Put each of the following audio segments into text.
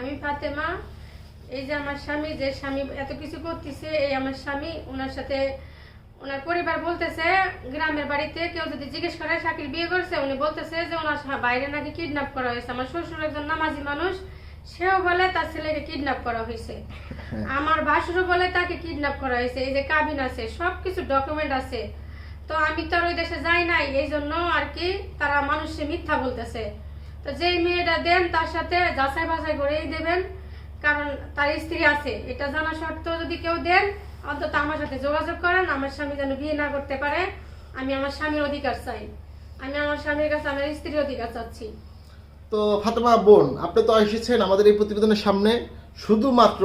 আমি ফাতেমা এই যে আমার স্বামী যে স্বামী এত কিছু করতেছে এই আমার স্বামী ওনার সাথে ওনার পরিবার বলতেছে গ্রামের বাড়িতে কেউ যদি জিজ্ঞেস করে শাকিল বিয়ে করছে? উনি বলতেছে যে ওনার বাইরে নাকি কিডন্যাপ করা হয়েছে। আমার শ্বশুর একজন নামাজি মানুষ সেও বলে তার ছেলেকে কিডন্যাপ করা হয়েছে। আমার ভাসুরও বলে তাকে কিডন্যাপ করা হয়েছে। এই যে কাবিন আছে সব কিছু ডকুমেন্ট আছে। তো আমি তো আর ওই দেশে যাই নাই এই জন্য আর কি তারা মানুষে মিথ্যা বলতেছে। তো যেই মেয়েটা দেন তার সাথে যাচাই বাছাই করেই দেবেন কারণ তার স্ত্রী আছে। এটা জানা সত্ত্বেও যদি কেউ দেন অন্তত আমার সাথে যোগাযোগ করেন আমার স্বামী যেন বিয়ে না করতে পারে আমি আমার স্বামীর অধিকার চাই। আমি আমার স্বামীর কাছে আমার স্ত্রীর অধিকার চাচ্ছি। তো ফাতেমা বোন আপনি তো এসেছেন আমাদের এই প্রতিবেদনের সামনে শুধুমাত্র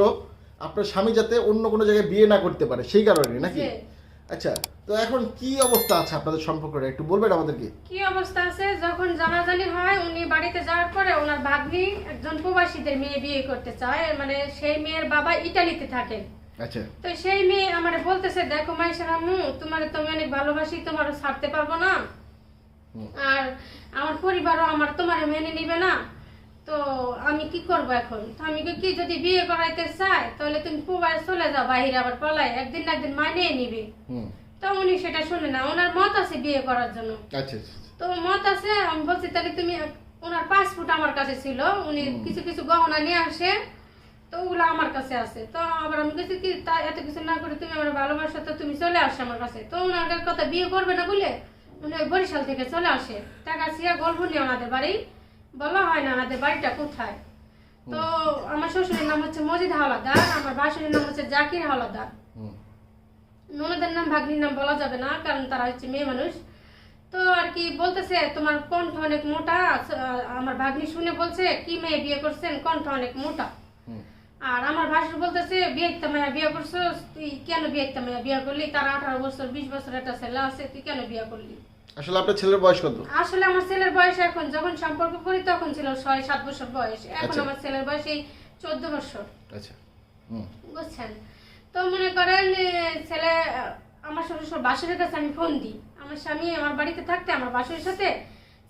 আপনার স্বামী যাতে অন্য কোনো জায়গায় বিয়ে না করতে পারে সেই কারণে নাকি। আচ্ছা তো এখন কি অবস্থা আছে আপনাদের সম্পর্কটা? একটু বলবেন আমাদেরকে। কি অবস্থা আছে? যখন জানাজানি হয় উনি বাড়িতে যাওয়ার পরে ওনার ভাগ্নি একজন প্রবাসীদের মেয়ে বিয়ে করতে চায়। মানে সেই মেয়ের বাবা ইটালিতে থাকেন। আচ্ছা। তো সেই মেয়ে আমার বলতেছে দেখো মাইশার আম্মু তোমার তো আমি অনেক ভালোবাসি তোমারও ছাড়তে পারব না। আর আমার পরিবারও আমার তোমার মেনে নিবে না। তো আমি কি করব এখন? তো আমি কি যদি বিয়ে করাইতে চাই তাহলে তুমি প্রবাস চলে যাও বাইরে আবার পলাই একদিন না একদিন মানিয়ে নিবে। তো উনি সেটা শুনে না ওনার মত আছে বিয়ে করার জন্য। আচ্ছা তো মত আছে আমি বলছি তাহলে তুমি ওনার পাসপোর্ট আমার কাছে ছিল উনি কিছু কিছু গহনা নিয়ে আসে তো ওগুলো আমার কাছে আছে। তো আবার আমি কিছু কি তা এত কিছু না করে তুমি আমার ভালোবাসা তো তুমি চলে আসো আমার কাছে। তো ওনাদের কথা বিয়ে করবে না বলে উনি ওই বরিশাল থেকে চলে আসে টাকা সিয়া গল্প নিয়ে ওনাদের বাড়ি। বলা হয় না ওনাদের বাড়িটা কোথায়? তো আমার শ্বশুরের নাম হচ্ছে মজিদ হাওলাদার আমার বাসুরের নাম হচ্ছে জাকির হাওলাদার। ননদের নাম ভাগ্নির নাম বলা যাবে না কারণ তারা হচ্ছে মেয়ে মানুষ। তো আর কি বলতেছে তোমার কণ্ঠ অনেক মোটা আমার ভাগ্নি শুনে বলছে কি মেয়ে বিয়ে করছেন? কণ্ঠ অনেক মোটা। আর আমার ভাসুর বলতেছে বিয়ে মেয়ে বিয়ে করছ তুই কেন বিয়ে মেয়ে বিয়ে করলি? তার আঠারো বছর বিশ বছর একটা ছেলে আছে তুই কেন বিয়ে করলি? আসলে আপনার ছেলের বয়স কত? আসলে আমার ছেলের বয়স এখন যখন সম্পর্ক করি তখন ছিল ছয় সাত বছর বয়স। এখন আচ্ছা। আমার ছেলের বয়স এই চোদ্দ বছর। আচ্ছা। হুম বুঝছেন? তো মনে করেন ছেলে আমার শ্বশুর বাসুরের কাছে আমি ফোন দিই। আমার স্বামী আমার বাড়িতে থাকতে আমার বাসুরের সাথে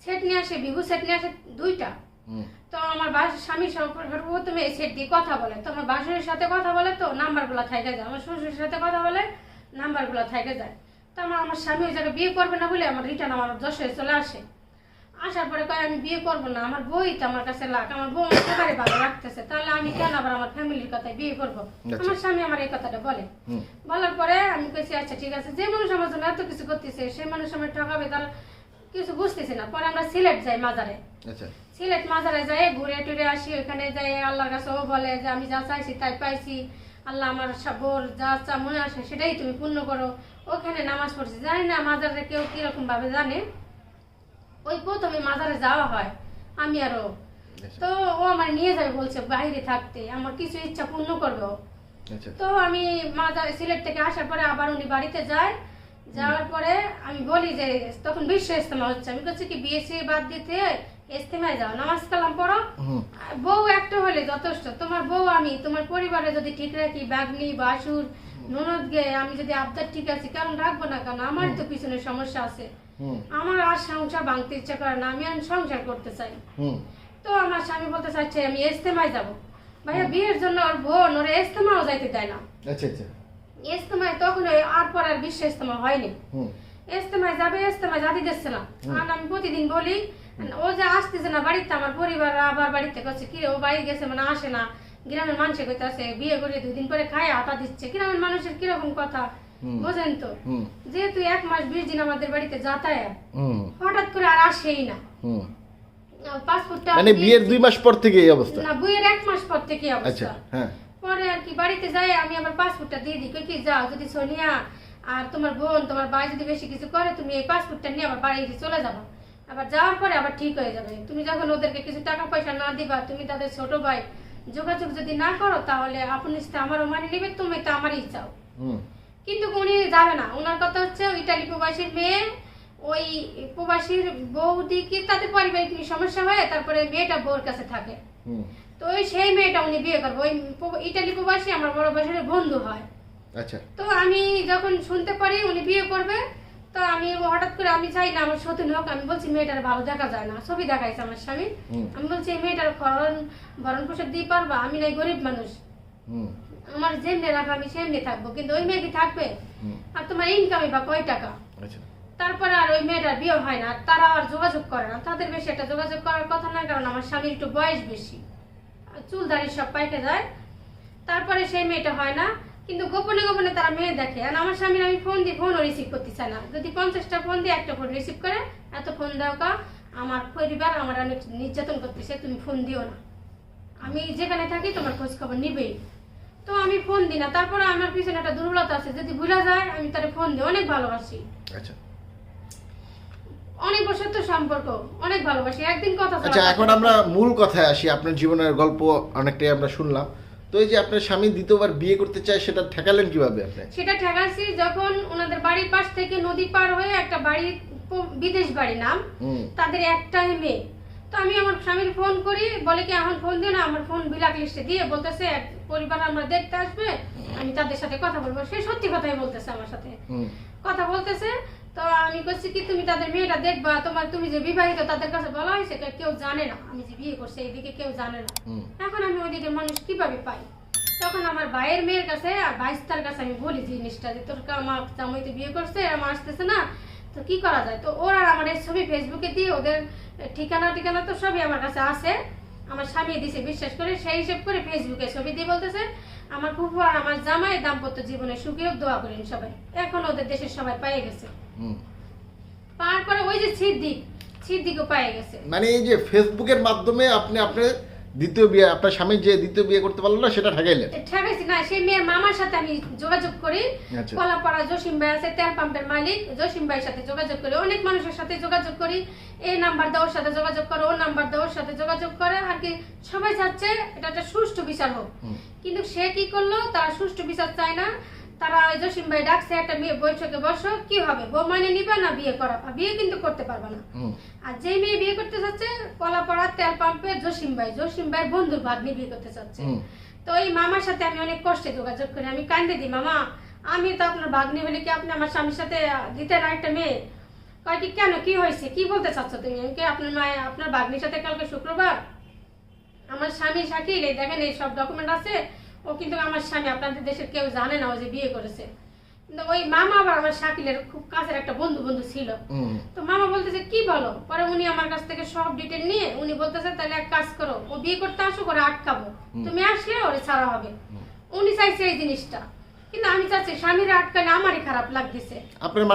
সেট নিয়ে আসে বিহু সেট নিয়ে আসে দুইটা। হুম। তো আমার বাস স্বামী প্রথমে এই সেট দিয়ে কথা বলে। তো আমার বাসুরের সাথে কথা বলে তো নাম্বারগুলো থাকে যায়। আমার শ্বশুরের সাথে কথা বলে নাম্বারগুলো থাকে যায়। তো আমার আমার স্বামী ওই জায়গায় বিয়ে করবে না বলে আমার রিটার্ন আমার যশোরে চলে আসে। আসার পরে কয় আমি বিয়ে করব না আমার বই তো আমার কাছে লাখ আমার বউ একেবারে ভালো রাখতেছে তাহলে আমি কেন আবার আমার ফ্যামিলির কথায় বিয়ে করব? আচ্ছা। আমার স্বামী আমার এই কথাটা বলে। বলার পরে আমি কইছি আচ্ছা ঠিক আছে যে মানুষ আমার জন্য এত কিছু করতেছে সেই মানুষ আমার ঠকাবে তার কিছু বুঝতেছি না। পরে আমরা সিলেট যাই মাজারে। আচ্ছা। সিলেট মাজারে যাই ঘুরে টুরে আসি ওখানে যাই আল্লাহর কাছে ও বলে যে আমি যা চাইছি তাই পাইছি আল্লাহ আমার সবর যা চা মনে আসে সেটাই তুমি পূর্ণ করো। ওখানে নামাজ পড়ছি জানি না মাজারে কেউ কীরকম ভাবে জানে। ওই প্রথমে মাজারে যাওয়া হয় আমি আরও আচ্ছা। তো ও আমার নিয়ে যাবে বলছে বাইরে থাকতে আমার কিছু ইচ্ছা পূর্ণ করবে আচ্ছা। তো আমি মাদার সিলেট থেকে আসার পরে আবার উনি বাড়িতে যায়। যাওয়ার পরে আমি বলি যে তখন বিশ্ব ইস্তেমা হচ্ছে আমি বলছি কি বিএসসি বাদ দিতে ইস্তেমায় যাও নামাজ কালাম পড়ো। বউ একটা হলে যথেষ্ট। তোমার বউ আমি তোমার পরিবারে যদি ঠিক রাখি বাগনি বাসুর আমি যদি আবদার ঠিক আছি কারণ রাখব না কারণ আমার তো পিছনে সমস্যা আছে। আমার আর সংসার ভাঙতে ইচ্ছা করে না আমি আর সংসার করতে চাই। তো আমার স্বামী বলতে চাচ্ছে আমি ইস্তেমায় যাব। ভাইয়া বিয়ের জন্য ওর বোন ওরা ইস্তেমাও যাইতে দেয় না। আচ্ছা আচ্ছা। ইস্তেমায় তখন ওই আর পর আর বিশ্ব ইস্তেমা হয়নি। ইস্তেমায় যাবে ইস্তেমায় যাতে দিচ্ছে না আর আমি প্রতিদিন বলি ও যে আসতেছে না বাড়িতে আমার পরিবার আবার বাড়িতে করছে। কি ও বাড়ি গেছে মানে আসে না। গ্রামের মানুষে কইতে আসে বিয়ে করে দুই দিন পরে খায় আটা দিচ্ছে। গ্রামের মানুষের কীরকম কথা? বোঝেন তো? যেহেতু এক মাস বিশ দিন আমাদের বাড়িতে যাতায়াত হঠাৎ করে আর আসেই না। পাসপোর্টটা মানে বিয়ের দুই মাস পর থেকে এই অবস্থা? না বইয়ের এক মাস পর থেকে আচ্ছা অবস্থা। হ্যাঁ। পরে আর কি বাড়িতে যাই আমি আমার পাসপোর্টটা দিয়ে দিই। কি যাও যদি সোনিয়া আর তোমার বোন তোমার ভাই যদি বেশি কিছু করে তুমি এই পাসপোর্টটা নিয়ে আবার বাড়ি চলে যাব। আবার যাওয়ার পরে আবার ঠিক হয়ে যাবে। তুমি যখন ওদেরকে কিছু টাকা পয়সা না দিবা তুমি তাদের ছোট ভাই যোগাযোগ যদি না করো তাহলে আপনি সাথে আমারও মানে নেবে তুমি তো আমারই চাও। কিন্তু উনি যাবে না। ওনার কথা হচ্ছে ইটালি প্রবাসীর মেয়ে ওই প্রবাসীর বৌদিকে তাদের পারিবারিক সমস্যা হয় তারপরে মেয়েটা বউর কাছে থাকে। তো ওই সেই মেয়েটা উনি বিয়ে করব। ওই ইটালি প্রবাসী আমার বড় বয়সের বন্ধু হয়। আচ্ছা। তো আমি যখন শুনতে পারি উনি বিয়ে করবে তো আমি হঠাৎ করে আমি চাই না আমার সতীন হোক আমি বলছি মেয়েটার ভালো দেখা যায় না ছবি দেখাইছে আমার স্বামী। আমি বলছি এই মেয়েটার ভরণ ভরণ পোষণ দিয়ে পারবা? আমি নাই গরিব মানুষ। আমার যেমনি রাখা আমি সেমনি থাকব। কিন্তু ওই মেয়ে কি থাকবে আর তোমার ইনকামই বা কয় টাকা? আচ্ছা। তারপরে আর ওই মেয়েটার বিয়ে হয় না আর তারা আর যোগাযোগ করে না। তাদের বেশি একটা যোগাযোগ করার কথা না কারণ আমার স্বামীর একটু বয়স বেশি। চুল দাড়ি সব পাইকে যায়। তারপরে সেই মেয়েটা হয় না কিন্তু গোপনে গোপনে তারা মেয়ে দেখে। আর আমার স্বামীর আমি ফোন দিই ফোনও রিসিভ করতে চায় না। যদি পঞ্চাশটা ফোন দিই একটা ফোন রিসিভ করে এত ফোন দাও কা আমার পরিবার আমার অনেক নির্যাতন করতেছে তুমি ফোন দিও না। আমি যেখানে থাকি তোমার খোঁজ খবর নিবেই। তো আমি ফোন দিই না। তারপরে আমার পিছনে একটা দুর্বলতা আছে। যদি ভুলে যায় আমি তারে ফোন দিই অনেক ভালোবাসি। আচ্ছা। অনেক বছর তো সম্পর্ক অনেক ভালোবাসি। একদিন কথা আচ্ছা এখন আমরা মূল কথায় আসি। আপনার জীবনের গল্প অনেকটাই আমরা শুনলাম। তো এই যে আপনার স্বামী দ্বিতীয়বার বিয়ে করতে চায় সেটা ঠেকালেন কীভাবে আপনি? সেটা ঠেকাচ্ছি যখন ওনাদের বাড়ির পাশ থেকে নদী পার হয়ে একটা বাড়ি বিদেশ বাড়ি নাম তাদের একটাই মেয়ে। তো আমি আমার স্বামীর ফোন করি বলে কি এখন ফোন দিও না আমার ফোন বিলাক লিস্টে দিয়ে বলতেছে এক পরিবার আমরা দেখতে আসবে আমি তাদের সাথে কথা বলব। সে সত্যি কথাই বলতেছে আমার সাথে। কথা বলতেছে তো আমি বলছি কি তুমি তাদের মেয়েটা দেখবা তোমার তুমি যে বিবাহিত তাদের কাছে বলা হয়েছে কেউ জানে না। আমি যে বিয়ে করছি এইদিকে কেউ জানে না। এখন আমি ওইদিকে মানুষ কীভাবে পাই? তখন আমার ভাইয়ের মেয়ের কাছে আর ভাইস্তার কাছে আমি বলি জিনিসটা যে তোর আমার জামাই তো বিয়ে করছে আমার আসতেছে না। তো কি করা যায়? তো ওরা আমার এই ছবি ফেসবুকে দিয়ে ওদের ঠিকানা ঠিকানা তো সবই আমার কাছে আছে। আমার স্বামী দিছে বিশ্বাস করে সেই হিসেব করে ফেসবুকে ছবি দিয়ে বলতেছে আমার ফুফু আর আমার জামাই দাম্পত্য জীবনে সুখেও দোয়া করেন সবাই। এখন ওদের দেশের সবাই পেয়ে গেছে। হুম। পাওয়ার পরে ওই যে সিদ্দিক সিদ্দিকও পেয়ে গেছে। মানে এই যে ফেসবুকের মাধ্যমে আপনি আপনার দ্বিতীয় বিয়ে আপনার স্বামী যে দ্বিতীয় বিয়ে করতে পারল না সেটা ঠেকাইলেন ঠেকাইছি না সেই মেয়ের মামার সাথে আমি যোগাযোগ করি। আচ্ছা। কলাপাড়া জসিম ভাই আছে তেল পাম্পের মালিক। জসিম ভাইয়ের সাথে যোগাযোগ করি অনেক মানুষের সাথে যোগাযোগ করি। এই নাম্বার দাও ওর সাথে যোগাযোগ করো ও নাম্বার দাও ওর সাথে যোগাযোগ করে। আর কি সবাই চাচ্ছে এটা একটা সুষ্ঠু বিচার হোক। কিন্তু সে কি করল তার সুষ্ঠু বিচার চায় না। তারা ওই জসিম ভাই ডাকছে একটা মেয়ে বৈঠকে বসো কি হবে? বউ মানে নিবে না বিয়ে করা? বিয়ে কিন্তু করতে পারবে না। আর যেই মেয়ে বিয়ে করতে চাচ্ছে কলাপাড়া তেল পাম্পে জসিম ভাই। জসিম ভাই বন্ধুর ভাগ্নি বিয়ে করতে চাচ্ছে তো এই মামার সাথে আমি অনেক কষ্টে যোগাযোগ করি। আমি কান্দে দিই মামা আমি তো আপনার ভাগ্নি হলে কি আপনি আমার স্বামীর সাথে দিতেন একটা মেয়ে? কয় কি কেন? কি হয়েছে? কি বলতে চাচ্ছ তুমি? কি আপনার মায়ে আপনার ভাগ্নির সাথে কালকে শুক্রবার? আমার স্বামী শাকিল এই দেখেন এই সব ডকুমেন্ট আছে। ও কিন্তু আমার স্বামী আপনাদের দেশের কেউ জানে না ও যে বিয়ে করেছে। কিন্তু ওই মামা আবার আমার শাকিলের খুব কাছের একটা বন্ধু বন্ধু ছিল। তো মামা বলতেছে কি বলো? পরে উনি আমার কাছ থেকে সব ডিটেল নিয়ে উনি বলতেছে তাহলে এক কাজ করো ও বিয়ে করতে আসো করে আটকাবো। তুমি আসলে ওরে ছাড়া হবে। উনি চাইছে এই জিনিসটা। কিন্তু আমি চাচ্ছি স্বামীরা আটকালে আমারই খারাপ লাগতেছে। আপনার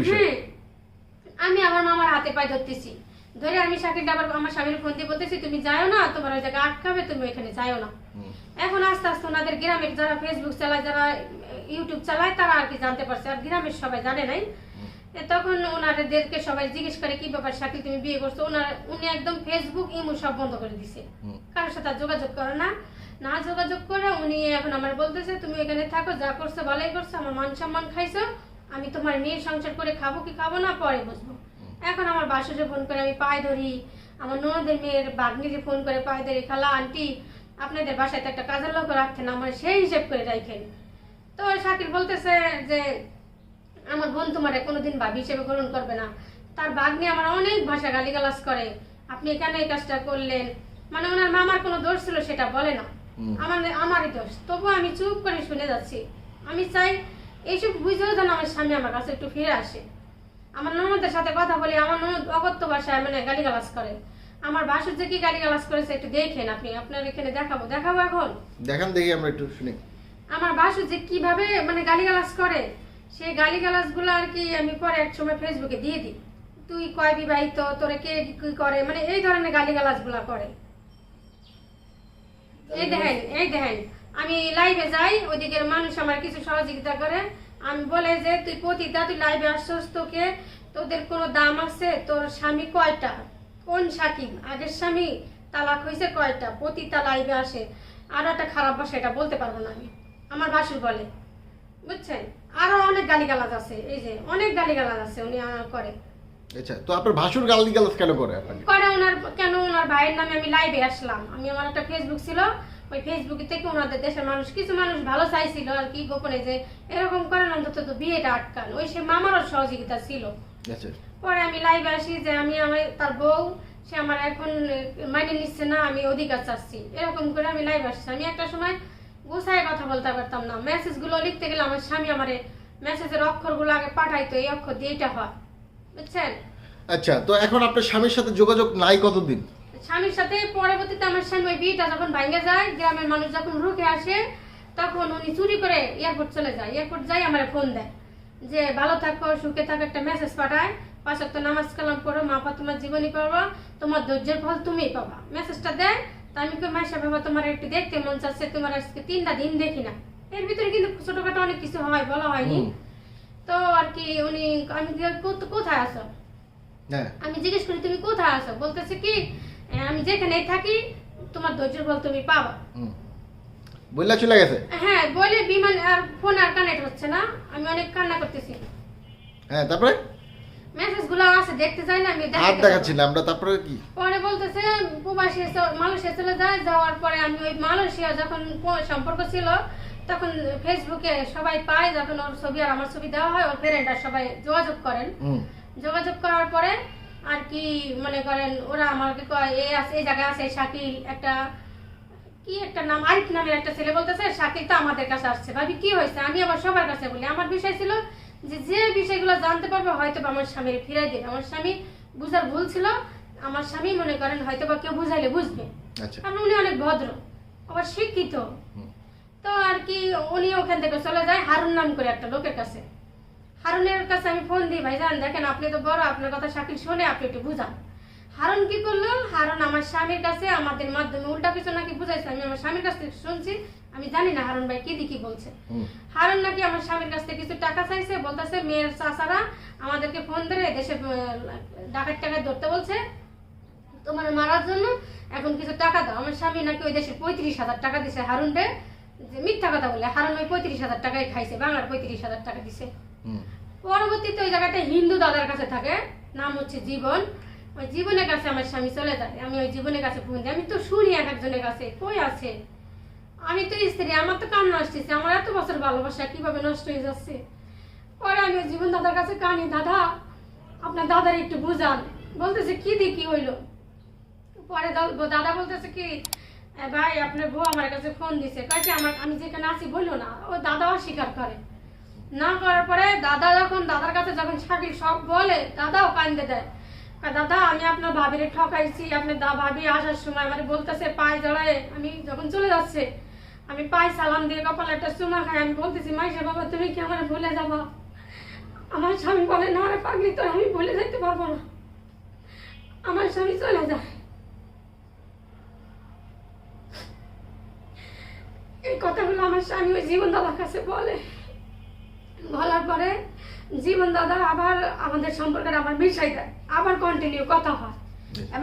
বিষয়। হ্যাঁ। আমি আমার মামার হাতে পায়ে ধরতেছি। ধরে আমি শাকিল আবার আমার স্বামীর ফোন দিয়ে বলতেছি তুমি যাও না তোমার ওই জায়গায় আটকাবে তুমি ওইখানে যাও না। এখন আস্তে আস্তে ওনাদের গ্রামের যারা ফেসবুক চালায় যারা ইউটিউব চালায় তারা আর কি জানতে পারছে। আর গ্রামের সবাই জানে নাই। তখন ওনাদেরকে সবাই জিজ্ঞেস করে কি ব্যাপার শাকিল তুমি বিয়ে করছ? ওনার উনি একদম ফেসবুক ইমো সব বন্ধ করে দিছে। কারোর সাথে যোগাযোগ করে না। না যোগাযোগ করে উনি এখন আমার বলতেছে তুমি এখানে থাকো যা করছ ভালোই করছ আমার মান সম্মান খাইছো আমি তোমার মেয়ের সংসার করে খাব কি খাব না পরে বুঝব। এখন আমার বাসুরে ফোন করে আমি পায়ে ধরি আমার ননদের মেয়ের বাগনিরে ফোন করে পায়ে ধরি খালা আন্টি আপনাদের বাসায় তো একটা কাজের লোক রাখতেন আমার সেই হিসেব করে রাখেন। তো শাকিল বলতেছে যে আমার বোন তোমারে কোনোদিন ভাবি হিসেবে গ্রহণ করবে না। তার বাগনি আমার অনেক ভাষা গালিগালাজ করে আপনি কেন এই কাজটা করলেন? মানে ওনার মামার কোনো দোষ ছিল সেটা বলে না। আমার আমারই দোষ। তবু আমি চুপ করে শুনে যাচ্ছি। আমি চাই এইসব বুঝেও যেন আমার স্বামী আমার কাছে একটু ফিরে আসে। আমার ননদের সাথে কথা বলি আমার ননদ অগত্য ভাষায় মানে গালিগালাজ করে। আমার বাসুর যে কি গালিগালাজ করেছে একটু দেখেন আপনি আপনার এখানে দেখাবো দেখাবো এখন? দেখান দেখি আমরা একটু শুনি। আমার বাসু যে কীভাবে মানে গালিগালাজ করে সেই গালিগালাজগুলো আর কি আমি পরে এক সময় ফেসবুকে দিয়ে দিই। তুই কয় বিবাহিত তোরে কে কি করে মানে এই ধরনের গালিগালাজগুলা করে। এই দেখেন এই দেখেন আমি লাইভে যাই ওইদিকের মানুষ আমার কিছু সহযোগিতা করে আমি বলে যে তুই পতিতা তুই লাইভে আসছস তোকে তোদের কোনো দাম আছে? তোর স্বামী কয়টা? কোন সাকিব আগের স্বামী তালাক হয়েছে কয়টা? পতিতা লাইভে আসে। আর একটা খারাপ ভাষা এটা বলতে পারব না আমি। আমার বাসুর বলে। বুঝছেন? আরও অনেক গালিগালাজ আছে। এই যে অনেক গালিগালাজ আছে উনি করে। আচ্ছা তো আপনার ভাসুর গালি গালাজ কেন করে আপনাকে? করে ওনার কেন ওনার ভাইয়ের নামে আমি লাইভে আসলাম। আমি আমার একটা ফেসবুক ছিল ওই ফেসবুকে থেকে ওনাদের দেশের মানুষ কিছু মানুষ ভালো চাইছিল আর কি গোপনে যে এরকম করেন অন্তত তো বিয়েটা আটকান। ওই সে মামারও সহযোগিতা ছিল। পরে আমি লাইভে আসি যে আমি আমার তার বউ সে আমার এখন মাইনে নিচ্ছে না আমি অধিকার চাচ্ছি। এরকম করে আমি লাইভ আসছি। আমি একটা সময় গুছায় কথা বলতে পারতাম না। মেসেজগুলো লিখতে গেলে আমার স্বামী আমার মেসেজের অক্ষরগুলো আগে পাঠাইতো এই অক্ষর দিয়ে এটা হয়। বুঝছেন? আচ্ছা তো এখন আপনার স্বামীর সাথে যোগাযোগ নাই কতদিন? স্বামীর সাথে পরবর্তীতে আমার স্বামী ওই বিয়েটা যখন ভাঙে যায় গ্রামের মানুষ যখন রুখে আসে তখন উনি চুরি করে এয়ারপোর্ট চলে যায়। এয়ারপোর্ট যাই আমার ফোন দেয় যে ভালো থাকো সুখে থাকো একটা মেসেজ পাঠায়। পাশে তো নামাজ কালাম করো মা পা তোমার জীবনী পাবা তোমার ধৈর্যের ফল তুমিই পাবা। মেসেজটা দেয় তা আমি কই মাসা বাবা তোমার একটু দেখতে মন চাচ্ছে তোমার আজকে তিনটা দিন দেখি না। এর ভিতরে কিন্তু ছোটখাটো অনেক কিছু হয় বলা হয়নি। তো আর কি উনি আমি কোথায় আছো? হ্যাঁ। আমি জিজ্ঞেস করি তুমি কোথায় আছো? বলতেছে কি "এ, আমি যেখানে থাকি তোমার ধৈর্যের ফল তুমি পাবা। বললা চলে গেছে? হ্যাঁ বলে বিমান আর ফোন আর কানেক্ট হচ্ছে না আমি অনেক কান্না করতেছি। হ্যাঁ তারপরে? মেসেজগুলো আছে দেখতে চাই না আমি আর দেখাচ্ছি না আমরা তারপরে কি? পরে বলতেছে প্রবাসী চ- মালয়েশিয়া চলে যায় যাওয়ার পরে আমি ওই মালয়েশিয়া যখন সম্পর্ক ছিল তখন ফেসবুকে সবাই পায় যখন ওর ছবি আর আমার ছবি দেওয়া হয় ওর ফ্রেন্ডরা সবাই যোগাযোগ করেন। যোগাযোগ করার পরে আর কি মনে করেন ওরা আমাকে কয় এই আছে এই জায়গায় আছে শাকিল একটা কি একটা নাম? আরিফ নামের একটা ছেলে বলতেছে শাকিল তো আমাদের কাছে আসছে। ভাবি কি হয়েছে? আমি আবার সবার কাছে বলি আমার বিষয় ছিল যে যে বিষয়গুলো জানতে পারবে হয়তো বা আমার স্বামীর ফিরাই দেবে। আমার স্বামী বুঝার ভুল ছিল আমার স্বামী মনে করেন হয়তো বা কেউ বুঝাইলে বুঝবে। আচ্ছা। কারণ উনি অনেক ভদ্র আবার শিক্ষিত। তো আর কি উনি ওখান থেকে চলে যায় হারুন নাম করে একটা লোকের কাছে। হারুনের কাছে আমি ফোন দিই ভাই জান দেখেন আপনি তো বড় আপনার কথা শাকিল শুনে আপনি একটু বুঝান। হারুন কি করল? হারুন আমার স্বামীর কাছে আমাদের মাধ্যমে উল্টা কিছু নাকি বুঝাইছে আমি আমার স্বামীর কাছ থেকে শুনছি আমি জানি না হারুন ভাই কি দিকি বলছে। হারুন নাকি আমার স্বামীর কাছ থেকে কিছু টাকা চাইছে বলতেছে মেয়ের চাচারা আমাদেরকে ফোন ধরে দেশে ডাকাত টাকা ধরতে বলছে তোমার মারার জন্য এখন কিছু টাকা দাও। আমার স্বামী নাকি ওই দেশে পঁয়ত্রিশ হাজার টাকা দিছে হারুন রে যে মিথ্যা কথা বলে হারুন ওই পঁয়ত্রিশ হাজার টাকাই খাইছে বাংলার পঁয়ত্রিশ হাজার টাকা দিছে। পরবর্তীতে ওই জায়গাটা হিন্দু দাদার কাছে থাকে, নাম হচ্ছে জীবন। ওই জীবনের কাছে আমার স্বামী চলে যায়। আমি ওই জীবনের কাছে ফোন দিই। আমি তো শুনি এক একজনের কাছে, কই আছে? আমি তো স্ত্রী, আমার তো কান্না আসতেছে। আমার এত বছর ভালোবাসা, কীভাবে নষ্ট হয়ে যাচ্ছে? পরে আমি ওই জীবন দাদার কাছে কানি, দাদা, আপনার দাদার একটু বুঝান। বলতেছে, কি দিয়ে কি হইল? পরে দাদা বলতেছে কি, "এ ভাই, আপনার বউ আমার কাছে ফোন দিছে। কাছে আমার আমি যেখানে আছি বলল না। ও দাদাও স্বীকার করে। না করার পরে দাদা যখন দাদার কাছে যখন শাকিল সব বলে দাদাও কান্দে দেয়। দাদা, আমি আপনার ভাবিরে ঠকাইছি, আপনার দা ভাবি আসার সময় মানে বলতেছে, পায়ে জড়ায়, আমি যখন চলে যাচ্ছে, আমি পায়ে সালাম দিয়ে কপালে একটা চুমা খাই, আমি বলতেছি, মাইশা বাবা, তুমি কি আমার ভুলে যাবা? আমার স্বামী বলে, না রে পাগলি তো আমি ভুলে যেতে পারব না। আমার স্বামী চলে যায়। এই কথাগুলো আমার স্বামী ওই জীবন দাদার কাছে বলে। বলার পরে জীবন দাদা আবার আমাদের সম্পর্কটা আবার মিশাই দেয়। আবার কন্টিনিউ কথা হয়।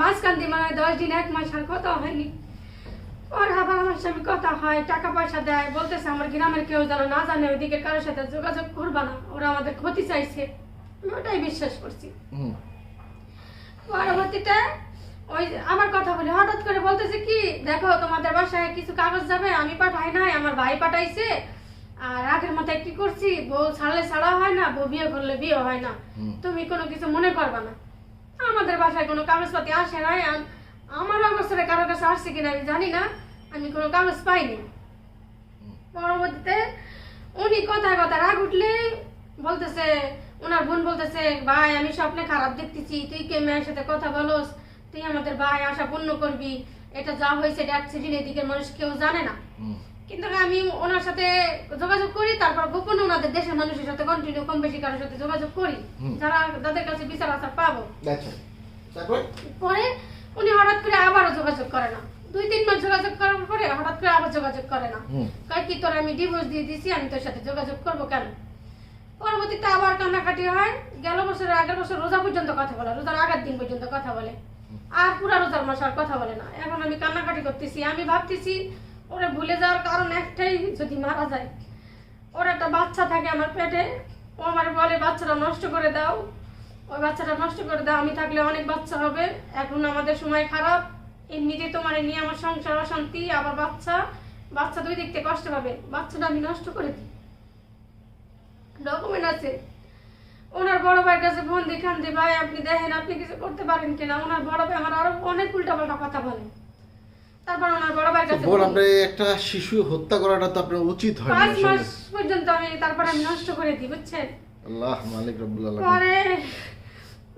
মাঝখান দিয়ে মানে দশ দিন এক মাস আর কথা হয়নি। পর আবার আমার স্বামী কথা হয় টাকা পয়সা দেয় বলতেছে আমার গ্রামের কেউ যেন না জানে ওইদিকে কারোর সাথে যোগাযোগ করবা না ওরা আমাদের ক্ষতি চাইছে। আমি ওটাই বিশ্বাস করছি। পরবর্তীতে ওই আমার কথা বলে হঠাৎ করে বলতেছে কি দেখো তোমাদের বাসায় কিছু কাগজ যাবে আমি পাঠাই নাই আমার ভাই পাঠাইছে আর আগের মাথায় কি করছি? বউ ছাড়লে ছাড়া হয় না বউ বিয়ে করলে বিয়ে হয় না। তুমি কোনো কিছু মনে করবে না। আমাদের বাসায় কোনো কাগজপাতি আসে আর আমার অবসরে কারও কাছে আসছে কিনা আমি জানি না আমি কোনো কাগজ পাইনি। পরবর্তীতে উনি কথায় কথা রাগ উঠলে বলতেছে ওনার বোন বলতেছে ভাই আমি স্বপ্নে খারাপ দেখতেছি তুই কে মেয়ের সাথে কথা বলোস? তুই আমাদের ভাই আশা পূর্ণ করবি। এটা যা হয়েছে এটা অ্যাক্সিডেন্ট এদিকে মানুষ কেউ জানে না। কিন্তু আমি ওনার সাথে যোগাযোগ করি তারপর গোপনে ওনাদের দেশের মানুষের সাথে কন্টিনিউ কম বেশি কারোর সাথে যোগাযোগ করি। যারা যাদের কাছে বিচার আচার পাবো। আচ্ছা। পরে উনি হঠাৎ করে আবারও যোগাযোগ করে না। দুই তিন মাস যোগাযোগ করার পরে হঠাৎ করে আবার যোগাযোগ করে না। কয় কি তোর আমি ডিভোর্স দিয়ে দিছি আমি তোর সাথে যোগাযোগ করব কেন? পরবর্তীতে আবার কান্নাকাটি হয়। গেল বছরের আগের বছর রোজা পর্যন্ত কথা বলে রোজার আগের দিন পর্যন্ত কথা বলে। আর পুরা রোজার মাস আর কথা বলে না। এখন আমি কান্নাকাটি করতেছি আমি ভাবতেছি ওরা ভুলে যাওয়ার কারণ একটাই, যদি মারা যায়। ওর একটা বাচ্চা থাকে আমার পেটে, ও আমার বলে, বাচ্চাটা নষ্ট করে দাও। ওই বাচ্চাটা নষ্ট করে দাও, আমি থাকলে অনেক বাচ্চা হবে। এখন আমাদের সময় খারাপ। এমনিতে তোমার নিয়ে আমার সংসার অশান্তি, আবার বাচ্চা। বাচ্চা দুই থেকে কষ্ট পাবে। বাচ্চাটা আমি নষ্ট করে দিই। ডকুমেন্ট আছে। ওনার বড় ভাইয়ের কাছে ফোন দিয়ে খান দিয়ে, ভাই, আপনি দেখেন, আপনি কিছু করতে পারেন কিনা? ওনার বড় ভাই আমার আরও অনেক উল্টাপাল্টা কথা বলে। তারপর ওনার বড় ভাইয়ের কাছে phone আপনি একটা শিশু হত্যা করাটা তো আপনার উচিত হয় পাঁচ মাস পর্যন্ত আমি তারপরে আমি নষ্ট করে দিই বুঝছেন? আল্লাহ মালিক রব্বুল আলামিন। পরে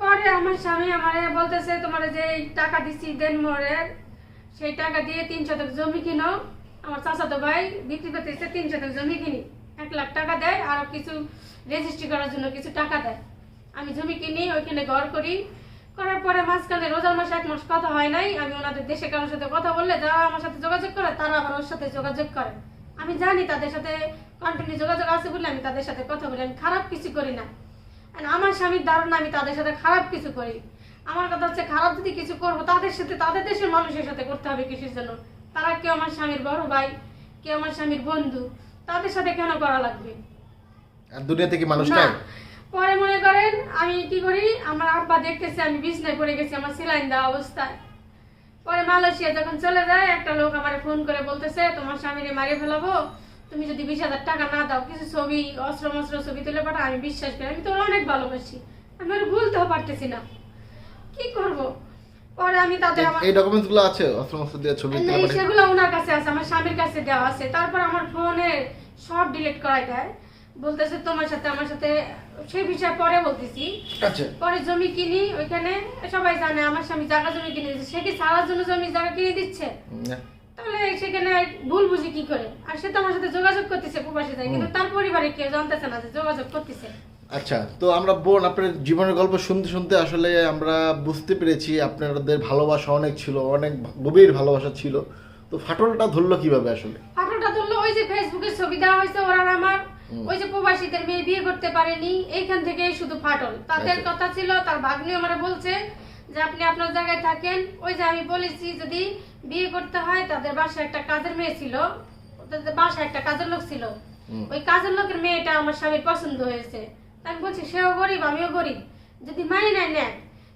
পরে আমার স্বামী আমারে বলতেছে তোমার যে টাকা দিছি দেন মোড়ের সেই টাকা দিয়ে তিন শতক জমি কিনো। আমার চাচাতো ভাই বিক্রি করতে এসে তিন শতক জমি কিনি। এক লাখ টাকা দেয় আর কিছু রেজিস্ট্রি করার জন্য কিছু টাকা দেয়। আমি জমি কিনি ওইখানে ঘর করি করার পরে মাঝখানে রোজার মাসে এক মাস কথা হয় নাই আমি ওনাদের দেশে কারোর সাথে কথা বললে যারা আমার সাথে যোগাযোগ করে তারা আবার ওর সাথে যোগাযোগ করে। আমি জানি তাদের সাথে কন্টিনিউ যোগাযোগ আছে বলে আমি তাদের সাথে কথা বলি আমি খারাপ কিছু করি না। আমার স্বামীর ধারণা আমি তাদের সাথে খারাপ কিছু করি। আমার কথা হচ্ছে খারাপ যদি কিছু করব তাদের সাথে তাদের দেশের মানুষের সাথে করতে হবে কিসের জন্য? তারা কেউ আমার স্বামীর বড় ভাই কেউ আমার স্বামীর বন্ধু তাদের সাথে কেন করা লাগবে? দুনিয়া থেকে মানুষ পরে মনে করেন আমি কি করি আমার আব্বা দেখতেছে আমি বিছনায় পড়ে গেছি আমার সেলাইন দেওয়া অবস্থায়। পরে মালয়েশিয়া যখন চলে যায় একটা লোক আমার ফোন করে বলতেছে তোমার স্বামীরে মারিয়ে ফেলাবো তুমি যদি বিশ হাজার টাকা না দাও কিছু ছবি অস্ত্র মস্ত্র ছবি তুলে পাঠা আমি বিশ্বাস করি আমি তো অনেক ভালোবাসি। আমি ওর ভুলতেও পারতেছি না। কি করব? পরে আমি তাদের আমার এই ডকুমেন্টসগুলো আছে অস্ত্র মস্ত্র দিয়ে ছবি তুলে সেগুলো ওনার কাছে আছে আমার স্বামীর কাছে দেওয়া আছে। তারপর আমার ফোনে সব ডিলিট করাই দেয়। বলতেছে তোমার সাথে আমার সাথে সেই বিষয়ে পরে বলতেছি। আচ্ছা। পরে জমি কিনি ওইখানে সবাই জানে আমার স্বামী জায়গা জমি কিনে দিচ্ছে সে কি সারার জন্য জমি জায়গা কিনে দিচ্ছে? তাহলে সেখানে ভুল বুঝি কি করে? আর সে তো আমার সাথে যোগাযোগ করতেছে প্রবাসী যায় কিন্তু তার পরিবারে কেউ জানতেছে না যে যোগাযোগ করতেছে। আচ্ছা তো আমরা বোন আপনার জীবনের গল্প শুনতে শুনতে আসলে আমরা বুঝতে পেরেছি আপনাদের ভালোবাসা অনেক ছিল অনেক গভীর ভালোবাসা ছিল। তো ফাটলটা ধরলো কীভাবে আসলে? ফাটলটা ধরলো ওই যে ফেসবুকে ছবি দেওয়া হয়েছে ওরা আমার ওই যে প্রবাসীদের মেয়ে বিয়ে করতে পারেনি এইখান থেকে শুধু ফাটল। তাদের আচ্ছা। কথা ছিল তার ভাগ্নি আমার বলছে যে আপনি আপনার জায়গায় থাকেন। ওই যে আমি বলেছি যদি বিয়ে করতে হয় তাদের বাসায় একটা কাজের মেয়ে ছিল তাদের বাসায় একটা কাজের লোক ছিল। ওই কাজের লোকের মেয়েটা আমার স্বামীর পছন্দ হয়েছে। আমি বলছি সেও গরিব আমিও গরিব। যদি মানে নেয় নেয়।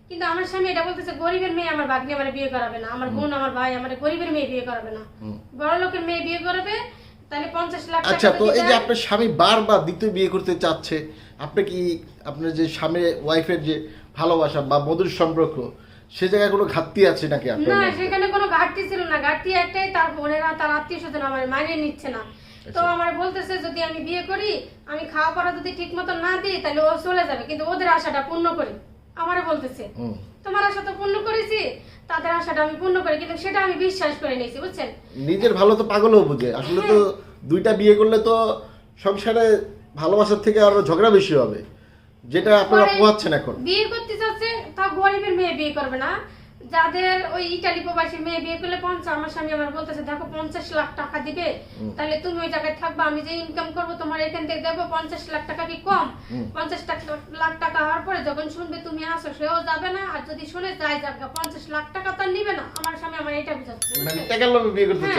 কিন্তু আমার স্বামী এটা বলতেছে গরিবের মেয়ে আমার ভাগ্নি আমার বিয়ে করাবে না। আমার বোন আমার ভাই আমার গরিবের মেয়ে বিয়ে করাবে না। বড় লোকের মেয়ে বিয়ে করবে তাহলে পঞ্চাশ লাখ আচ্ছা তো এই যে আপনার স্বামী বারবার দ্বিতীয় বিয়ে করতে চাচ্ছে আপনি কি আপনার যে স্বামী ওয়াইফের যে ভালোবাসা বা মধুর সম্পর্ক সে জায়গায় কোনো ঘাটতি আছে নাকি আপনার না সেখানে কোনো ঘাটতি ছিল না। ঘাটতি একটাই তার বোনেরা তার আত্মীয় স্বজন আমার মানিয়ে নিচ্ছে না। তো আচ্ছা। আমার বলতেছে যদি আমি বিয়ে করি আমি খাওয়া পড়া যদি ঠিক মতো না দিই তাহলে ও চলে যাবে। কিন্তু ওদের আশাটা পূর্ণ করি। আমারে বলতেছে। তোমার আশা তো পূর্ণ করেছি তাদের আশাটা আমি পূর্ণ করি কিন্তু সেটা আমি বিশ্বাস করে নিয়েছি বুঝছেন? নিজের ভালো তো পাগলও বুঝে। আসলে তো দুইটা বিয়ে করলে তো সংসারে ভালোবাসার থেকে আরও ঝগড়া বেশি হবে যেটা আপনারা পোয়াচ্ছেন পোহাচ্ছেন এখন। বিয়ে করতে চাচ্ছে তা গরিবের মেয়ে বিয়ে করবে না। যাদের ওই ইটালি প্রবাসী মেয়ে বিয়ে করলে পঞ্চাশ আমার স্বামী আমার বলতেছে দেখো পঞ্চাশ লাখ টাকা দিবে। তাহলে তুমি ওই জায়গায় থাকবা আমি যে ইনকাম করব তোমার এখান থেকে দেবো পঞ্চাশ লাখ টাকা কি কম? পঞ্চাশ লাখ টাকা হওয়ার পরে যখন শুনবে তুমি আসো সেও যাবে না। আর যদি শুনে যায় যাবে পঞ্চাশ লাখ টাকা তার নিবে না আমার স্বামী আমার এটা বুঝাচ্ছে মানে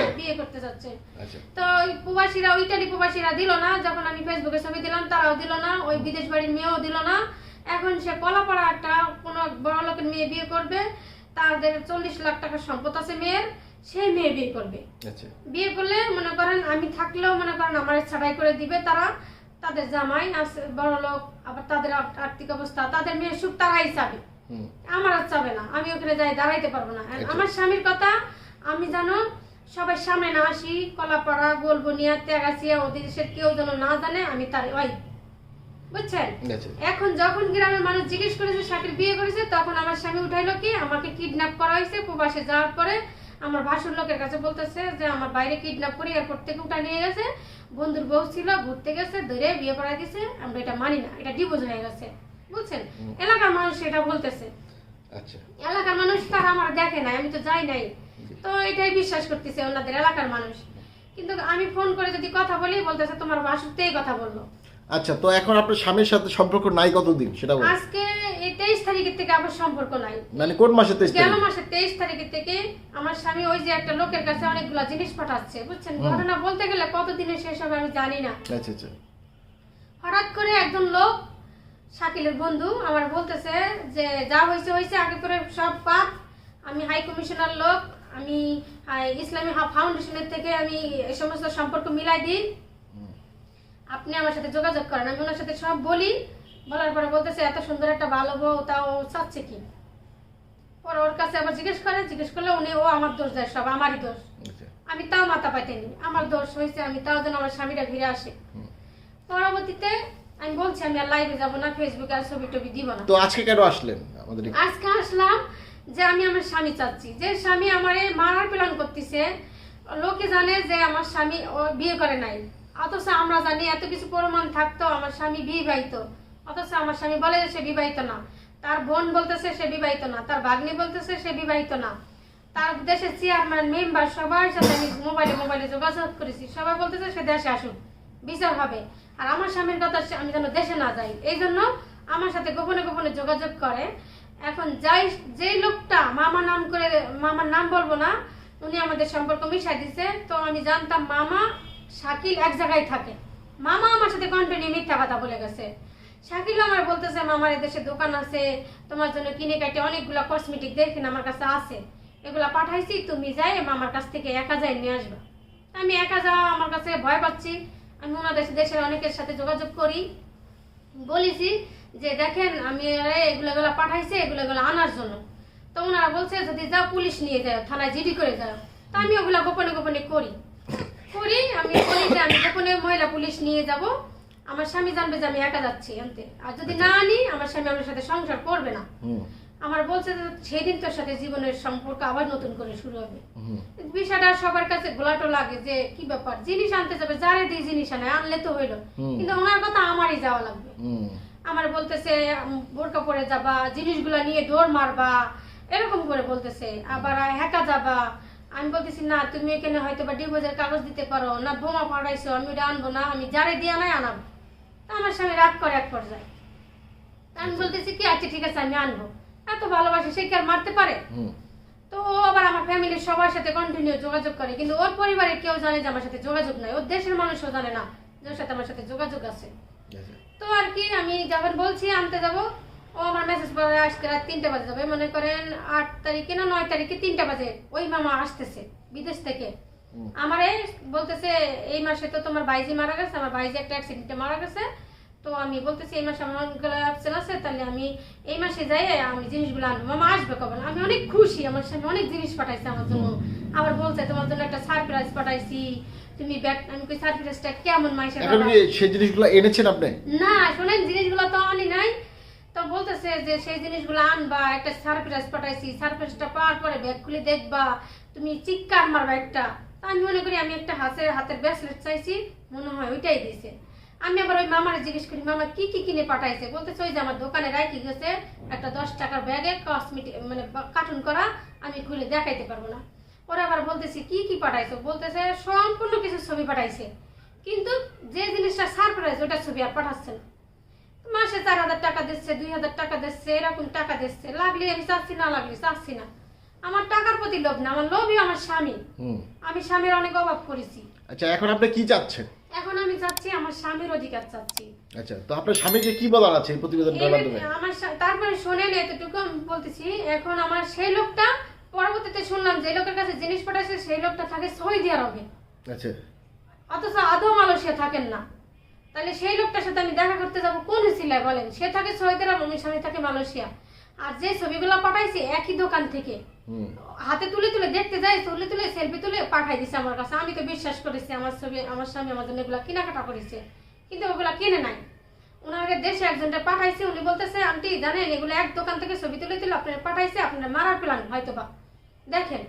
হ্যাঁ বিয়ে করতে যাচ্ছে। আচ্ছা। তো ওই প্রবাসীরা ওই ইটালি প্রবাসীরা দিল না যখন আমি ফেসবুকে ছবি দিলাম তারাও দিল না ওই বিদেশ বাড়ির মেয়েও দিল না। এখন সে কলাপাড়া একটা কোনো বড় লোকের মেয়ে বিয়ে করবে তাদের চল্লিশ লাখ টাকার সম্পদ আছে মেয়ের সেই মেয়ে বিয়ে করবে। আচ্ছা। বিয়ে করলে মনে করেন আমি থাকলেও মনে করেন আমার ছাড়াই করে দিবে তারা তাদের জামাই আছে বড় লোক আবার তাদের আর্থ- আর্থিক অবস্থা তাদের মেয়ের সুখ তারাই চাবে। আমার আর চাবে না আমি ওখানে যাই দাঁড়াইতে পারব না। আচ্ছা। আমার স্বামীর কথা আমি জানো সবাই সামনে না আসি কলাপাড়া গোলবনিয়া ত্যাগাছিয়া ওদের দেশের কেউ যেন না জানে আমি তার ওই বুঝছেন? এখন যখন গ্রামের মানুষ জিজ্ঞেস করেছে শাকির বিয়ে করেছে? তখন আমার স্বামী উঠাইলো কি আমাকে কিডন্যাপ করা হয়েছে প্রবাসে যাওয়ার পরে। আমার ভাসুর লোকের কাছে বলতেছে যে আমার বাইরে কিডন্যাপ করে এয়ারপোর্ট থেকে উঠা নিয়ে গেছে। বন্ধুর বউ ছিল ঘুরতে গেছে ধরে বিয়ে করাই দিছে। আমরা এটা মানি না এটা ডিভোর্স হয়ে গেছে। বুঝছেন? এলাকার মানুষ এটা বলতেছে। আচ্ছা। এলাকার মানুষ তার আমার দেখে নাই আমি তো যাই নাই। তো এটাই বিশ্বাস করতেছে ওনাদের এলাকার মানুষ। কিন্তু আমি ফোন করে যদি কথা বলি বলতেছে তোমার বাসুরতেই কথা বলল। আচ্ছা তো এখন আপনার স্বামীর সাথে সম্পর্ক নাই কতদিন? সেটা বলুন। আজকে এই তেইশ তারিখের থেকে আমার সম্পর্ক নাই। মানে কোন মাসে তেইশ গেল তারিখ? মাসের তেইশ তারিখের থেকে আমার স্বামী ওই যে একটা লোকের কাছে অনেকগুলো জিনিস পাঠাচ্ছে বুঝছেন? ঘটনা বলতে গেলে কতদিনে শেষ হবে আমি জানি না। আচ্ছা আচ্ছা। হঠাৎ করে একজন লোক শাকিলের বন্ধু আমার বলতেছে যে যা হয়েছে হয়েছে আগে করে সব পাপ আমি হাই কমিশনার লোক আমি ইসলামী ফাউন্ডেশনের থেকে আমি এই সমস্ত সম্পর্ক মিলাই দিই। আপনি আমার সাথে যোগাযোগ করেন আমি ওনার সাথে সব বলি। বলার পরে বলতেছে এত সুন্দর একটা ভালো বউ তাও চাচ্ছে কি? পরে ওর কাছে আবার জিজ্ঞেস করে জিজ্ঞেস করলে উনি ও আমার দোষ দেয় সব আমারই দোষ। আচ্ছা। আমি তাও মাথা পাইতেনি আমার দোষ হয়েছে আমি তাও যেন আমার স্বামীরা ঘিরে আসে। পরবর্তীতে আমি বলছি আমি আর লাইভে যাব না ফেসবুকে আর ছবি টবি দিব না। তো আজকে কেন আসলেন আমাদের আজকে আসলাম যে আমি আমার স্বামী চাচ্ছি। যে স্বামী আমারে মারার প্ল্যান করতেছে লোকে জানে যে আমার স্বামী ও বিয়ে করে নাই। অথচ আমরা জানি এত কিছু প্রমাণ থাকতো, আমার স্বামী বিবাহিত। অথচ আমার স্বামী বলে যে সে বিবাহিত না। তার বোন বলতেছে সে বিবাহিত না। তার ভাগ্নি বলতেছে সে বিবাহিত না। তার দেশের চেয়ারম্যান মেম্বার সবার সাথে আমি মোবাইলে মোবাইলে যোগাযোগ করেছি। সবাই বলতেছে সে দেশে আসুক। বিচার হবে। আর আমার স্বামীর কথা আমি যেন দেশে না যাই। এই জন্য আমার সাথে গোপনে গোপনে যোগাযোগ করে। এখন যাই, যেই লোকটা মামা নাম করে মামার নাম বলব না, উনি আমাদের সম্পর্ক মিশাই দিছে। তো আমি জানতাম মামা শাকিল এক জায়গায় থাকে। মামা আমার সাথে কন্টিনিউ মিথ্যা কথা বলে গেছে। শাকিল আমার বলতেছে মামার এদেশে দোকান আছে, তোমার জন্য কিনে কাটে অনেকগুলা কসমেটিক দেখেন, আমার কাছে আছে। এগুলা পাঠাইছি, তুমি যাই, মামার কাছ থেকে একা যাই নিয়ে আসবা। আমি একা যাওয়া আমার কাছে ভয় পাচ্ছি। আমি ওনাদের দেশের অনেকের সাথে যোগাযোগ করি। বলেছি যে, দেখেন, আমি এগুলো এগুলো পাঠাইছে, এগুলো এগুলো আনার জন্য। তো ওনারা বলছে, যদি যাও, পুলিশ নিয়ে যাও, থানায় জিডি করে যাও। তো আমি ওগুলো গোপনে গোপনে করি। করি আমি বলি যে আমি গোপনে মহিলা পুলিশ নিয়ে যাব আমার স্বামী জানবে যে আমি একা যাচ্ছি আনতে আর যদি না আনি আমার স্বামী আমার সাথে সংসার করবে না। আমার বলছে সেদিন তোর সাথে জীবনের সম্পর্ক আবার নতুন করে শুরু হবে। বিষয়টা সবার কাছে লাগে যে কি ব্যাপার? জিনিস আনতে যাবে যারে দিয়ে জিনিস আনে আনলে তো হইল। কিন্তু ওনার কথা আমারই যাওয়া লাগবে। আমার বলতেছে বোরকা পরে যাবা জিনিসগুলা নিয়ে দৌড় মারবা এরকম করে বলতেছে। আবার হ্যাকা যাবা আমি বলতেছি না তুমি এখানে হয়তো বা ডিভোর্সের কাগজ দিতে পারো না বোমা পাঠাইছো আমি ওটা আনব না আমি যারে দিয়ে নাই আনাবো। তা আমার স্বামী রাগ করে এক পর্যায়ে। তা আমি বলতেছি কি আচ্ছা ঠিক আছে আমি আনব। এত ভালোবাসে সে কি আর মারতে পারে? তো ও আবার আমার ফ্যামিলির সবার সাথে কন্টিনিউ যোগাযোগ করে কিন্তু ওর পরিবারের কেউ জানে যে আমার সাথে যোগাযোগ নাই। ওর দেশের মানুষও জানে না যে ওর সাথে আমার সাথে যোগাযোগ আছে। আচ্ছা। তো আর কি আমি যখন বলছি আনতে যাব ও আমার মেসেজ করে আজকে রাত তিনটে বাজে যাবে। মনে করেন আট তারিখে না নয় তারিখে তিনটা বাজে। ওই মামা আসতেছে বিদেশ থেকে। আমারে বলতেছে এই মাসে তো তোমার ভাইজি মারা গেছে আমার ভাইজি একটা অ্যাক্সিডেন্টে মারা গেছে। তো আমি বলতেছি এই মাসে আমার অনেকগুলো অ্যাবসেন্ট আছে তাহলে আমি এই মাসে যাই আমি জিনিসগুলো আনব। মামা আসবে কবে না? আমি অনেক খুশি আমার সামনে অনেক জিনিস পাঠাইছে আমার জন্য। আবার বলছে তোমার জন্য একটা সারপ্রাইজ পাঠাইছি। তুমি ব্যাগ আমি কই সারপ্রাইজটা কেমন মাইসে সেই জিনিসগুলো এনেছেন আপনি? না শোনেন জিনিসগুলো তো আনি নাই। তো বলতেছে যে সেই জিনিসগুলো আনবা, একটা সারপ্রাইজ পাঠাইছি। সারপ্রাইজটা পাওয়ার পরে ব্যাগ খুলে দেখবা, তুমি চিৎকার মারবা একটা। তা আমি মনে করি আমি একটা হাতের হাতের ব্রেসলেট চাইছি, মনে হয় ওইটাই দিয়েছে আমি আবার ওই মামারে জিজ্ঞেস করি, মামা, কি কি কিনে পাঠাইছে? বলতেছে, ওই যে আমার দোকানে রাখি গেছে, একটা দশ টাকার ব্যাগে কসমেটিক মানে কার্টুন করা, আমি খুলে দেখাইতে পারব না। ওরা আবার বলতেছি, কি কি পাঠাইছো? বলতেছে, সম্পূর্ণ কিছু ছবি পাঠাইছে। কিন্তু যে জিনিসটা সারপ্রাইজ ওটা ছবি আর পাঠাচ্ছে না। মাসে চার হাজার টাকা দিচ্ছে দুই হাজার টাকা দিচ্ছে এরকম টাকা দিচ্ছে। লাগলে আমি চাচ্ছি না লাগলে চাচ্ছি না। আমার টাকার প্রতি লোভ না আমার লোভই আমার স্বামী। আমি স্বামীর অনেক অভাব করেছি। আচ্ছা এখন আপনি কি চাচ্ছেন? এখন আমি চাচ্ছি আমার স্বামীর অধিকার চাচ্ছি। আচ্ছা তো আপনার স্বামীকে কি বলার আছে এই প্রতিবেদনটার মাধ্যমে? আমার তারপরে শোনেন এতটুকু আমি বলতেছি এখন আমার সেই লোকটা পরবর্তীতে শুনলাম যে লোকের কাছে জিনিস পাঠাইছে সেই লোকটা থাকে সৌদি আরবে। আচ্ছা। অথচ আদৌ মালয়েশিয়া থাকেন না। তাহলে সেই লোকটার সাথে আমি দেখা করতে যাব। কোন সিলায় বলেন? সে থাকে সৌদি আরব আমি স্বামী থাকে মালয়েশিয়া। আর যে ছবিগুলো পাঠাইছে একই দোকান থেকে হাতে তুলে তুলে দেখতে যাই তুলে তুলে সেলফি তুলে পাঠাই দিছে আমার কাছে। আমি তো বিশ্বাস করেছি আমার ছবি আমার স্বামী আমার জন্য এগুলা কেনাকাটা করেছে কিন্তু ওগুলা কিনে নাই। ওনাকে দেশে একজনটা পাঠাইছে উনি বলতেছে আন্টি জানেন এগুলো এক দোকান থেকে ছবি তুলে তুলে আপনার পাঠাইছে আপনার মারার প্ল্যান হয়তো বা দেখেন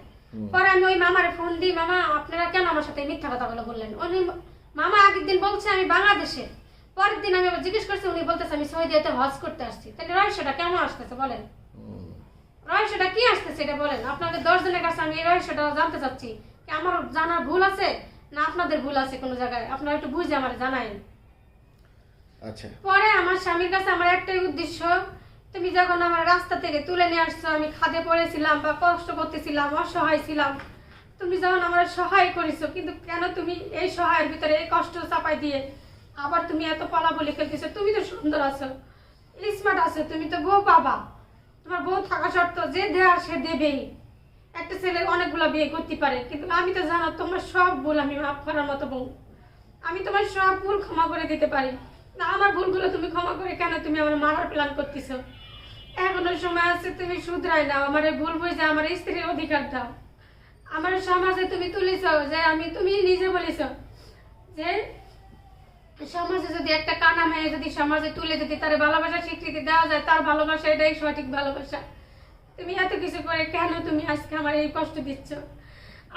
পরে আমি ওই মামারে ফোন দিই মামা আপনারা কেন আমার সাথে মিথ্যা কথাগুলো বললেন? উনি মামা আগের দিন বলছে আমি বাংলাদেশে পরের দিন আমি আবার জিজ্ঞেস করছি উনি বলতেছে আমি সৌদিতে হজ করতে আসছি। তাহলে রহস্যটা কেমন আসতেছে বলেন। রহস্যটা কি আসতেছে এটা বলেন? আপনাদের দশ জনের কাছে আমি এই রহস্যটা জানতে চাচ্ছি। কি আমার জানা ভুল আছে? না আপনাদের ভুল আছে কোনো জায়গায়? আপনারা একটু বুঝে আমার জানাই আচ্ছা। পরে আমার স্বামীর কাছে আমার একটাই উদ্দেশ্য তুমি যখন আমার রাস্তা থেকে তুলে নিয়ে আসছো আমি খাদে পড়েছিলাম বা কষ্ট করতেছিলাম অসহায় ছিলাম তুমি যেমন আমার সহায় করেছ, কিন্তু কেন তুমি এই সহায়ের ভিতরে এই কষ্ট চাপাই দিয়ে আবার তুমি এত পালা বলে খেলতেছো তুমি তো সুন্দর আছো স্মার্ট আছো, তুমি তো বউ বাবা। তোমার বউ থাকা সত্ত্বেও যে দেয়া সে দেবেই। একটা ছেলে অনেকগুলো বিয়ে করতে পারে, কিন্তু আমি তো জানো তোমার সব ভুল আমি মাফ করার মতো বউ। আমি তোমার সব ভুল ক্ষমা করে দিতে পারি। না, আমার ভুলগুলো তুমি ক্ষমা করে কেন তুমি আমার মারার প্ল্যান করতেছো? এখনও সময় আছে, তুমি শুধরাই নাও। আমার ভুল বুঝে আমার স্ত্রীর অধিকার দাও। আমার সমাজে তুমি তুলিছ, যে আমি তুমি নিজে বলিছ, যে সমাজে যদি একটা কানা মেয়ে যদি সমাজে তুলে যদি তার ভালোবাসা স্বীকৃতি দেওয়া যায়, তার ভালোবাসা এটাই সঠিক ভালোবাসা। তুমি এত কিছু করে কেন তুমি আজকে আমার এই কষ্ট দিচ্ছ?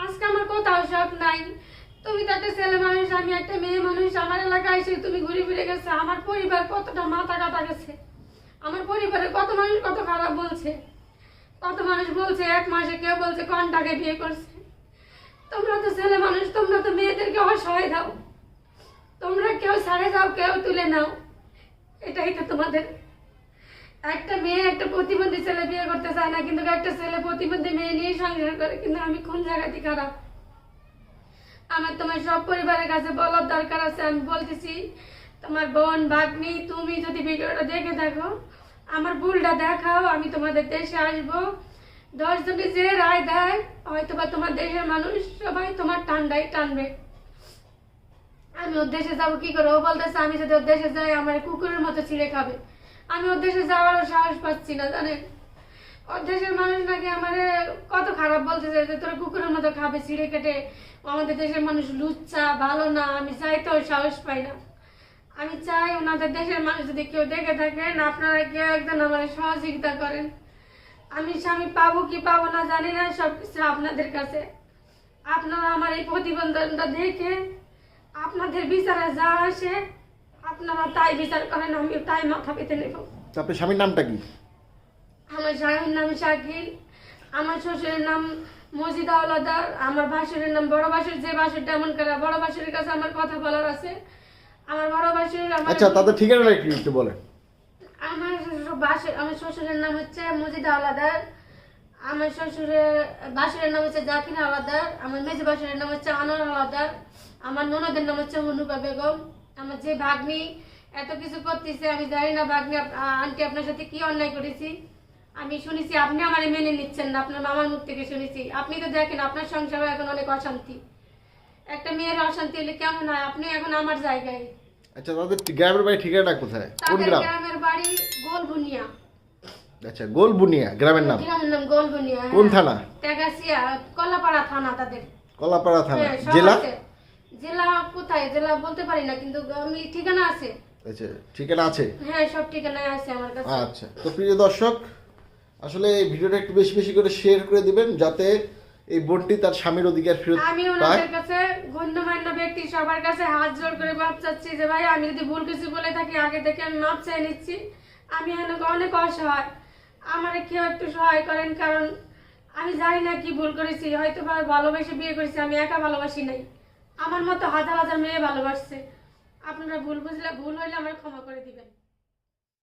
আজকে আমার কোথাও সব নাই। তুমি তো একটা ছেলে মানুষ, আমি একটা মেয়ে মানুষ, আমার এলাকায় এসে তুমি ঘুরে ফিরে গেছে, আমার পরিবার কতটা মাথা কাটা গেছে। আমার পরিবারের কত মানুষ কত খারাপ বলছে। কত মানুষ বলছে, এক মাসে কেউ বলছে কন্টাকে বিয়ে করছে। তোমরা তো ছেলে মানুষ, তোমরা তো মেয়েদেরকে অসহায় দাও। তোমরা কেউ ছাড়ে দাও, কেউ তুলে নাও। এটাই তো তোমাদের। একটা মেয়ে, একটা প্রতিবন্ধী ছেলে বিয়ে করতে চায় না, কিন্তু একটা ছেলে প্রতিবন্ধী মেয়ে নিয়ে সংসার করে, কিন্তু আমি কোন জায়গাতে খারাপ? আমার তোমার সব পরিবারের কাছে বলার দরকার আছে, আমি বলতেছি, তোমার বোন, ভাগ্নি, তুমি যদি ভিডিওটা দেখে দেখো আমার ভুলটা দেখাও, আমি তোমাদের দেশে আসব। দশ জনে যে রায় দেয় হয়তো বা তোমার দেশের মানুষ সবাই তোমার টান্ডাই টানবে। আমি ওর দেশে যাব কি করে? ও বলতেছে, আমি যদি ওর দেশে যাই, আমার কুকুরের মতো ছিঁড়ে খাবে। আমি ওর দেশে যাওয়ারও সাহস পাচ্ছি না, জানেন? ওর দেশের মানুষ নাকি আমার কত খারাপ বলতেছে যে, তোর কুকুরের মতো খাবে, ছিঁড়ে কেটে আমাদের দেশের মানুষ লুচ্চা, ভালো না, আমি চাইতেও সাহস পাই না। আমি চাই ওনাদের দেশের মানুষ যদি কেউ দেখে থাকেন আপনারা কেউ একজন আমার সহযোগিতা করেন। আমি স্বামী পাবো কি পাবো না জানি না সব কিছু আপনাদের কাছে। আপনারা আমার এই প্রতিবন্ধনটা দেখে আপনাদের বিচারে যা আসে আপনারা তাই বিচার করেন আমি তাই মাথা পেতে নেব। আপনার স্বামীর নামটা কি? আমার স্বামীর নাম শাকিল আমার শ্বশুরের নাম মজিদ আওলাদার আমার ভাসুরের নাম বড় ভাসুর যে ভাসুরটা এমন করে বড় ভাসুরের কাছে আমার কথা বলার আছে আমার বড় ভাসুর আমার আচ্ছা তাদের ঠিকানাটা একটু একটু বলেন। আমার বাসুর আমার শ্বশুরের নাম হচ্ছে মজিদ আওলাদার আমার শ্বশুরের বাসুরের নাম হচ্ছে জাকির আওলাদার আমার মেজে বাসুরের নাম হচ্ছে আনোয়ার আওলাদার আমার ননদের নাম হচ্ছে হনুকা বেগম। আমার যে ভাগ্নি এত কিছু করতেছে আমি জানি না ভাগ্নি আন্টি আপনার সাথে কি অন্যায় করেছি। আমি শুনেছি আপনি আমার মেনে নিচ্ছেন না আপনার মামার মুখ থেকে শুনেছি। আপনি তো দেখেন আপনার সংসারে এখন অনেক অশান্তি। একটা মেয়ের অশান্তি হলে কেমন হয়? আপনি এখন আমার জায়গায়। আচ্ছা তাদের গ্রামের বাড়ি ঠিকানাটা কোথায়? কোন গ্রাম? গ্রামের বাড়ি গোলবুনিয়া। আচ্ছা গোলবুনিয়া গ্রামের নাম? গ্রামের নাম গোলবুনিয়া হ্যাঁ। কোন থানা? তেগাসিয়া কলাপাড়া থানা তাদের। কলাপাড়া থানা। হ্যাঁ, জেলা? জেলা কোথায়? জেলা বলতে পারি না কিন্তু আমি ঠিকানা আছে। আচ্ছা ঠিকানা আছে? হ্যাঁ সব ঠিকানায় আছে আমার কাছে। আচ্ছা তো প্রিয় দর্শক আসলে এই ভিডিওটা একটু বেশি বেশি করে শেয়ার করে দিবেন যাতে এই বোনটি তার স্বামীর অধিকার ফেরত আমি পায়। ওনাদের কাছে গণ্যমান্য ব্যক্তি সবার কাছে হাত জোর করে মাপ চাচ্ছি যে ভাই আমি যদি ভুল কিছু বলে থাকি আগে থেকে আমি মাপ চাই নিচ্ছি। আমি অনেক অনেক অসহায়। আমার কেউ একটু সহায় করেন কারণ আমি জানি না কি ভুল করেছি। হয়তো ভালোবেসে বিয়ে করেছি আমি একা ভালোবাসি নাই। আমার মতো হাজার হাজার মেয়ে ভালোবাসছে। আপনারা ভুল বুঝলে ভুল হইলে আমার ক্ষমা করে দিবেন।